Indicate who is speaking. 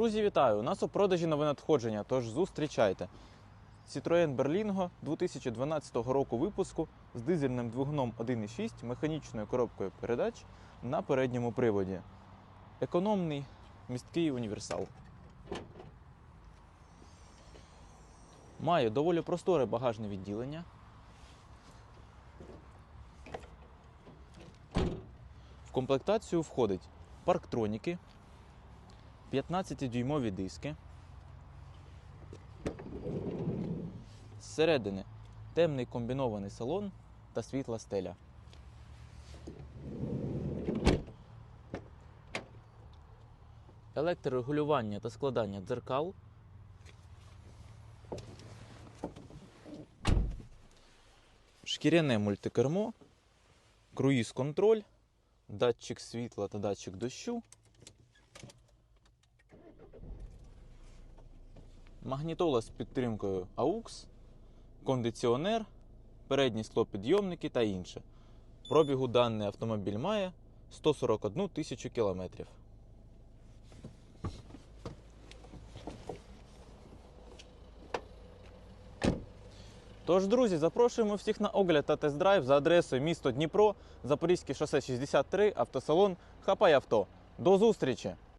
Speaker 1: Друзі, вітаю! У нас у продажі нове надходження, тож зустрічайте. Citroën Berlingo 2012 року випуску з дизельним двигуном 1.6 механічною коробкою передач на передньому приводі. Економний місткий універсал. Має доволі просторе багажне відділення. В комплектацію входить парктроніки, 15-дюймові диски. Зсередини темний комбінований салон та світла стеля. Електрорегулювання та складання дзеркал. Шкіряне мультикермо, круїз-контроль, датчик світла та датчик дощу. Магнітола з підтримкою AUX, кондиціонер, передні склопідйомники та інше. Пробігу даний автомобіль має 141 тисячу кілометрів. Тож, друзі, запрошуємо всіх на огляд та тест-драйв за адресою місто Дніпро, Запорізьке шосе 63, автосалон Хапай авто. До зустрічі!